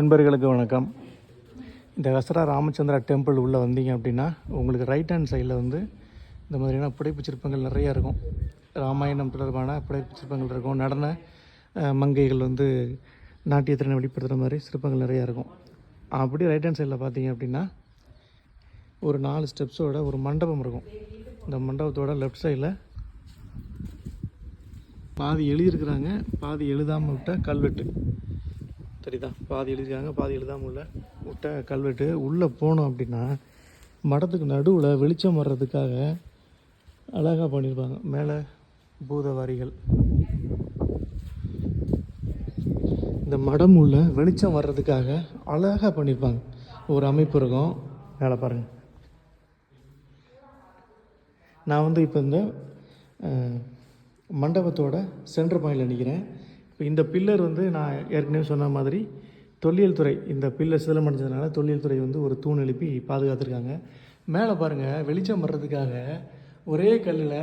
நண்பர்களுக்கு வணக்கம். இந்த கசரா ராமச்சந்திரா டெம்பிள் உள்ளே வந்தீங்க அப்படின்னா உங்களுக்கு ரைட் ஹேண்ட் சைடில் வந்து இந்த மாதிரியான புடைப்பு சிற்பங்கள் நிறையா இருக்கும். ராமாயணம் தொடர்பான புடைப்பு சிற்பங்கள் இருக்கும். நடன மங்கைகள் வந்து நாட்டியத்திறனை வெளிப்படுத்துகிற மாதிரி சிற்பங்கள் நிறையா இருக்கும். அப்படி ரைட் ஹேண்ட் சைடில் பார்த்தீங்க அப்படின்னா ஒரு நாலு ஸ்டெப்ஸோட ஒரு மண்டபம் இருக்கும். இந்த மண்டபத்தோட லெஃப்ட் சைடில் பாதி எழுதியிருக்கிறாங்க பாதி எழுதாமல் விட்டால் கல்வெட்டு. சரிதான். பாதி எழுதியிருக்காங்க பாதி எழுதாமல் உள்ள. முட்டை கல்வெட்டு உள்ளே போனோம் அப்படின்னா மடத்துக்கு நடுவில் வெளிச்சம் வர்றதுக்காக அழகாக பண்ணியிருப்பாங்க மேலே பூதவாரிகள். இந்த மடம் உள்ள வெளிச்சம் வர்றதுக்காக அழகாக பண்ணியிருப்பாங்க ஒரு அமைப்பு இருக்கும். மேலே பாருங்கள் நான் வந்து இப்போ இந்த மண்டபத்தோட சென்டர் பாயிண்டில் நிற்கிறேன் இந்த பில்லர் வந்து நான் ஏற்கனவே சொன்ன மாதிரி தொல்லியல் துறை இந்த பில்லர் சிலமடைஞ்சதுனால தொல்லியல் துறை வந்து ஒரு தூண் எழுப்பி பாதுகாத்துருக்காங்க. மேலே பாருங்கள் வெளிச்சம் வர்றதுக்காக ஒரே கல்லில்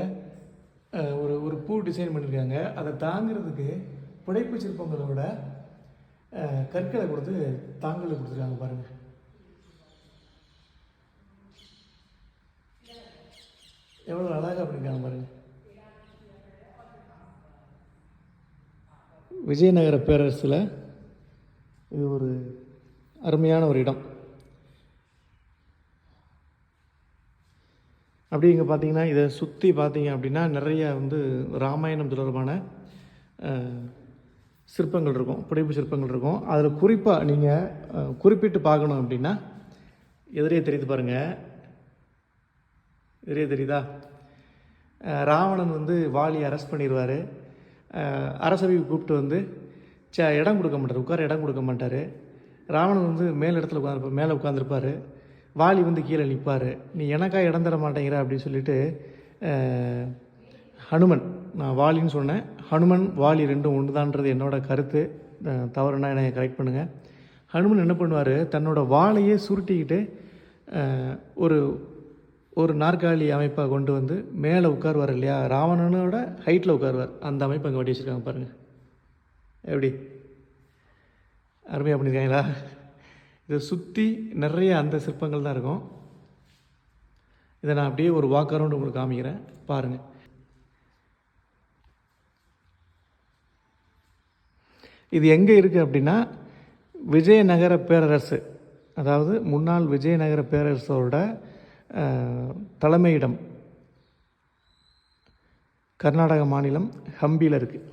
ஒரு ஒரு பூ டிசைன் பண்ணியிருக்காங்க அதை தாங்கிறதுக்கு புடைப்பு சிற்பங்களோட கற்களை கொடுத்து தாங்கல் கொடுத்துருக்காங்க பாருங்கள் எவ்வளோ அழகாக பண்ணியிருக்காங்க பாருங்கள் விஜயநகர பேரரசில் இது ஒரு அருமையான ஒரு இடம். அப்படி இங்கே பார்த்தீங்கன்னா இதை சுற்றி பார்த்தீங்க அப்படின்னா நிறைய வந்து ராமாயணம் தொடர்பான சிற்பங்கள் இருக்கும் புடைப்பு சிற்பங்கள் இருக்கும். அதில் குறிப்பாக நீங்கள் குறிப்பிட்டு பார்க்கணும் அப்படின்னா எதிரே தெரியுது பாருங்கள் எதிரே தெரியுதா? ராவணன் வந்து வாலி அரெஸ்ட் பண்ணிடுவார் அரசவைக்கு கூப்பிட்டு வந்து ச இடம் கொடுக்க மாட்டார் உட்கார இடம் கொடுக்க மாட்டார். ராவணன் வந்து மேல் இடத்துல உட்காந்துருப்பார் மேலே உட்காந்துருப்பார் வாலி வந்து கீழே நிற்பார் நீ எனக்கா இடம் தர மாட்டேங்கிற அப்படின்னு சொல்லிட்டு ஹனுமன் நான் வாலின்னு சொன்னேன். ஹனுமன் வாலி ரெண்டும் ஒன்றுதான்றது என்னோட கருத்து. தவறுனா என்னை கரெக்ட் பண்ணுங்கள் ஹனுமன் என்ன பண்ணுவார் தன்னோட வாழையே சுருட்டிக்கிட்டு ஒரு ஒரு நாற்காலி அமைப்பாக கொண்டு வந்து மேலே உட்காருவார் இல்லையா? ராவணனோட ஹைட்டில் உட்காருவார். அந்த அமைப்பை அங்கே வட்டி வச்சுருக்காங்க பாருங்கள் எப்படி? அருமையாக பண்ணியிருக்காங்களா இதை சுற்றி நிறைய அந்த சிற்பங்கள் தான் இருக்கும். இதை நான் அப்படியே ஒரு வாக் உங்களுக்கு காமிக்கிறேன். பாருங்கள் இது எங்கே இருக்குது அப்படின்னா விஜயநகர பேரரசு. அதாவது முன்னாள் விஜயநகர பேரரசோட தலைமையிடம் கர்நாடக மாநிலம் ஹம்பியில் இருக்குது